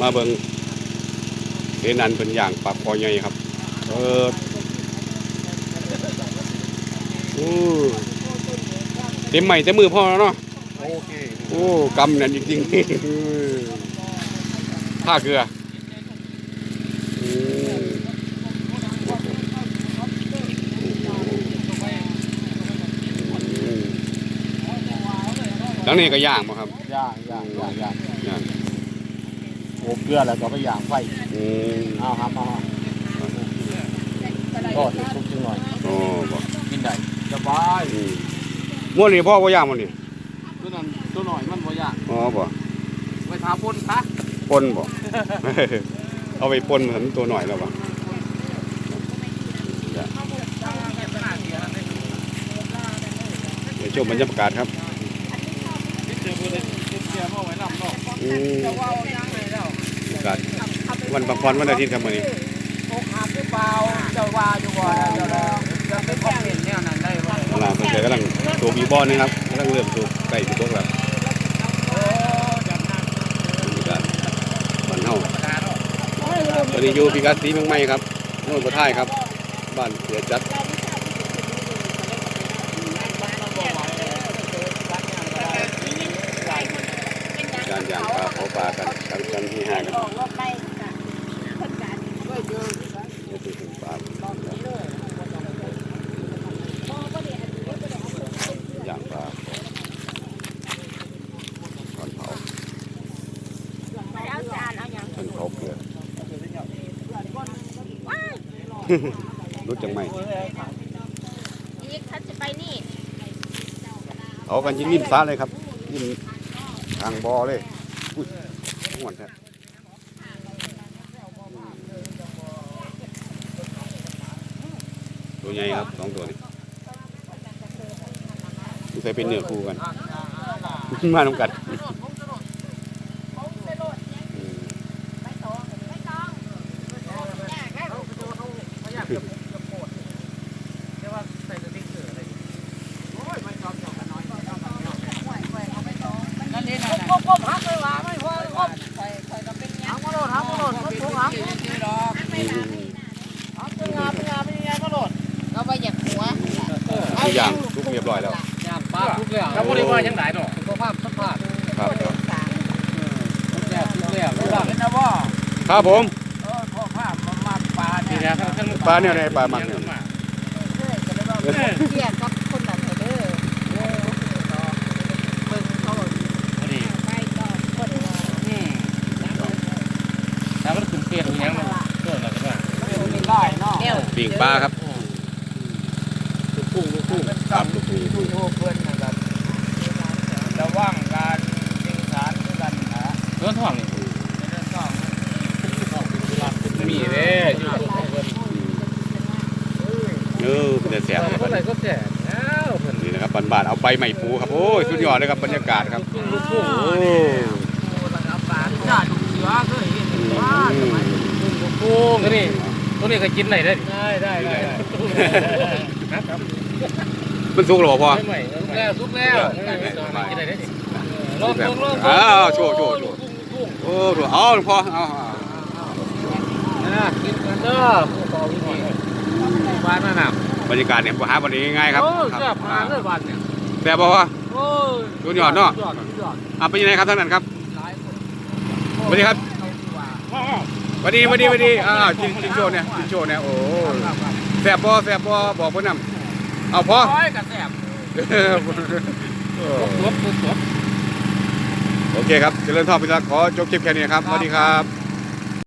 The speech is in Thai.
มาเบิ่งเห็นอันเป็นอย่างปากคอใหญ่ครับเออโอ้เต็มใหม่เต็มมือพ่อแล้วเนาะโอเคโอ้กำนั่นจริงๆท่าเกลืออืมอืมแล้วนี่ก็ย่างมาครับย่างย่างย่างย่าง ย่างโอ้เกลือแล้วก็ไปย่างไฟอืมเอาครับเอาก็เห็ดซุปจังหน่อยโอ้บอกกินได้สบายอืมม้วนนี่พ่อก็ย่างมันนี่ตัวนั้นตัวหน่อยมันบ่ย่างอ๋อบ่ไปถามพ่นคะปนบ่ เอาไปปนเหมือนตัวหน่อยแล้วบ่ เดี๋ยวชมบรรยากาศครับเจอบ่ได้เกียร์มาไว้นำเนาะ อืม จะว่าย่างากาศ วันพักผ่อนวันอาทิตย์ครับมื้อนี้ โอกหักหรือเปล่าจะว่าอยู่บ่จะจะไปคอมเมนต์แนวนั้นได้บ่กำลังสนใจกำลังตัวบีบ่อลนะครับกำลังเริ่มตัวใกล้ตัวตกแล้วโอ้จับนักบรรยากาศบ้านเฮาตอนนี้อยู่พิกัดสีเมืองใหม่ครับโน่นก็ท้ายครับ บ้านเสียจัด การย่างปลาเผาปลากันกันกันที่ห้ากันบอกว่าไปค่ะคนการนี่คือถึงปลาย่างปลาตอนเผาเอาจานเอาอย่างตอนเผาเกลือรู้จังไหมอีกท่านจะไปนี่เอากันยิงยิ้มฟ้าเลยครับยิ้ม ทางบอเลย อุ้ยหวนแท้ตัวใหญ่ครับสองตัวนี้ใส่เป็นเนื้อคู่กัน มาน้ำกัดอืม ไม่ต้องไม่ต้อง แต่ว่าใส่สติ๊กเกอร์อะไรโอ้ยมันจอมจอมกันน้อยนั่นเองนะก้มก้มหักเลยว่าไม่พอก้ม คอยคอยก็เป็นยั หั ง กมาโหลดหักมาโหลดมันถูกหักหัก เป็นงาเป็นงาเป็นยังไงมาโหลดเราไปอยากหัวทุกอย่างทุกเรียบร้อยแล้วงานป้าทุกแล้วแล้วบ่ได้ว่ายังไงเนาะสุขภาพสัมภาษณ์ครับทุกแล้วทุกแล้วรู้ว่าเป็นนะว่าครับผมเออพ่อภาพมันมาปลาเนี่ยนะทั้งปลาเนี่ยในปลาหมักเนี่ย เกียกับคนนั้นเด้อ เบิ่งเขา ไปก่อนคน อืมถ้ามันขึ้นเปลี่ยนอย่างมันเกิดอะไรกันบ้างไม่ได้เนาะ เดี๋ยว ปิ่งปลาครับลูกกุ้งลูกกุ้งครับลูกกุ้งลูกโยเพิ่นนะครับระวังการสื่อสารกันนะเรื่องท่องนี่เรื่องท่องมีเด้อยู่ตรงเพิ่นเออเป็นแต่แสบเท่าไหร่ก็แจกแล้วเพิ่นนี่นะครับบานๆเอาใบใหม่ปูครับโอ้ยสุดยอดเลยครับบรรยากาศครับ ลูกกุ้งโอ้นะครับปลาจ้าดุเสือเคยเห็นว่าสมัยลูกกุ้งตัวนี้ ตัวนี้ก็กินได้ได้ได้ได้นะครับมันสุกหรอพ่อซุกแล้วซุกแล้วกินได้ได้ลองลองลองอ้าวโชว์โชว์โชว์โอ้ดูเอาพ่อเอาเอานะกินกันเด้อผู้ต่อวิธีบ้านนั่นน่ะบรรยากาศเนี่ยหาวันนี้ง่ายครับโอ้คแซ่รับบหาเลยบ้านเนี่ยแซ่บบ่พ่อโอ้สุดยอดเนาะยอดยอดอะเป็นยังไงครับท่านนั้นครับหลายคนสวัสดีครับส วัสดีสวัสดีสวัสดีอ้าวจินจินโชว์เนี่ยจินโชว์เนี่ยโอ้แซ่บบ่แซ่บบ่บอกเพิ่นนำเอาพ่อโอ้ยกระแซ่บลบลบลบโอเคครับเจริญทอดพิทักษ์ขอจบคลิปแค่นี้ครับสวัสดีครับ